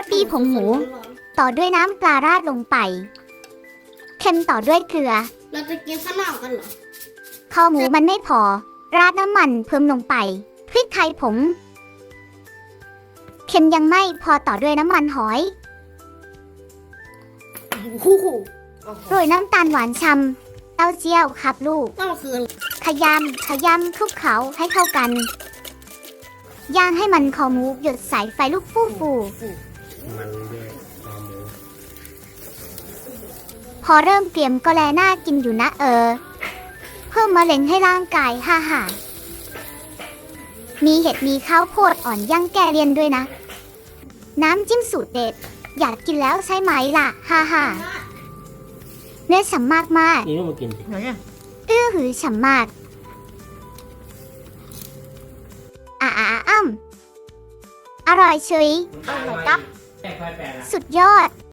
สดีผงหมู ต่อด้วยน้ำปลาราดลงไป เค็มต่อด้วยเกลือ เราจะกินข้าวหนาวกันเหรอคอหมูมันไม่พอ ราดน้ำมันเพิ่มลงไป พริกไทยผงเค็มยังไม่พอต่อด้วยน้ำมันหอยโอ้โหโรยน้ำตาลหวานชำเต้าเจี้ยวครับลูกนั่นคืออะไรขยำขยำคลุกเขาให้เข้ากัน ย่างให้มันคอหมูหยดใส่ไฟลุกฟูฟู มันด้วยคอหมูพอเริ่มเกรียมก็แลน่ากินอยู่นะเออ เพิ่มมะเร็งให้ร่างกายฮ่าฮ่ามีเห็ดมีข้าวโพดอ่อนย่างแกเรียนด้วยนะ น้ำจิ้มสูตรเด็ด อยากกินแล้วใช่ไหมล่ะฮ่าฮ่าเนื้อฉ่ำมากมากนี่ต้องมากินสิไหนอะๆอื้อหือฉ่ำมากอ่าอ่าอ่าอ้ำอร่อยเฉย เอาไหนกับแต่ไฟ แปลกอะสุดยอด